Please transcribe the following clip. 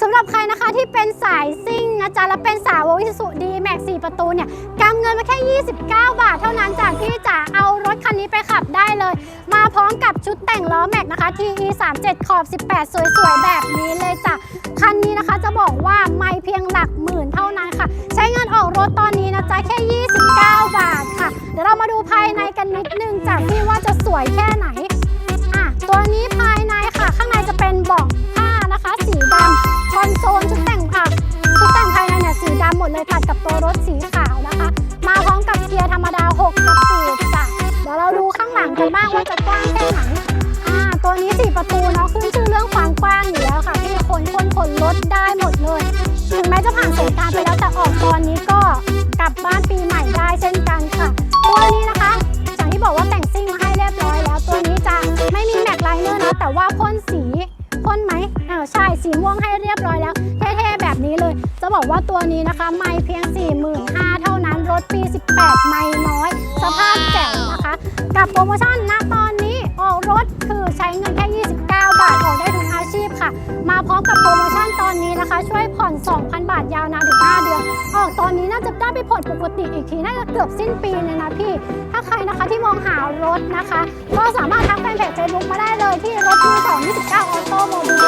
สำหรับใครนะคะที่เป็นสายซิ่งนะจ๊ะ และเป็นสาววิสุดีแม็ก4ประตูเนี่ยกำเงินมาแค่ 29 บาท เท่านั้นจากที่จะเอารถคันนี้ไปขับได้เลย มาพร้อมกับชุดแต่งล้อแม็กนะคะ TE 37ขอบ 18 สวยๆ แบบนี้เลยจ้ะ คันนี้นะคะจะบอกว่าไม่เพียงหลักหมื่นเท่านั้นค่ะ ใช้เงินออกรถตอนนี้นะจ๊ะ แค่ 29 บาทค่ะ เดี๋ยวเรามาดูภายในกันนิดนึงจ้ะพี่ว่าจะสวยแค่ไหน ถสีขาวนะคะ มาพร้อมกับเกียร์ธรรมดา 6 สปีดจ้ะเดี๋ยวเราดูข้างหลังกันบ้างว่าจะกว้างแค่ไหนอ่าตัวนี้4ประตูเนาะขึ้นชื่อเรื่องความกว้างอยู่แล้วค่ะที่คนคนขนรถได้หมดเลยถึงแม้จะผ่านสงการไปแล้วแต่ออกตอนนี้ก็กลับบ้านปีใหม่ได้เช่นกันค่ะ ตัวนี้นะคะอย่างที่บอกว่าแต่งซิ่งมาให้เรียบร้อยแล้ว ตัวนี้จะไม่มีแม็กไลเนอร์นะแต่ว่าพ่นสีพ่นไหมเออใช่สีม่วงให้เรียบร้อยแล้วเท่ บอกว่าตัวนี้นะคะ ไม่เพียง 45,000 เท่านั้นรถปี 18 ไม่น้อย สภาพแจ๋วนะคะ กับโปรโมชั่นณตอนนี้ออกรถคือใช้เงินแค่ 29 บาท ออกได้ทุกอาชีพค่ะ มาพร้อมกับโปรโมชั่นตอนนี้นะคะ ช่วยผ่อน 2,000 บาทยาวนานถึง 5 เดือน ออกตอนนี้น่าจะได้ไปผ่อนปกติอีกที น่าจะเกือบสิ้นปีเลยนะพี่ ถ้าใครนะคะที่มองหารถนะคะ ก็สามารถทักแฟนเพจเฟซบุ๊กมาได้เลยที่รถมือ2 29ออโต้โมบิล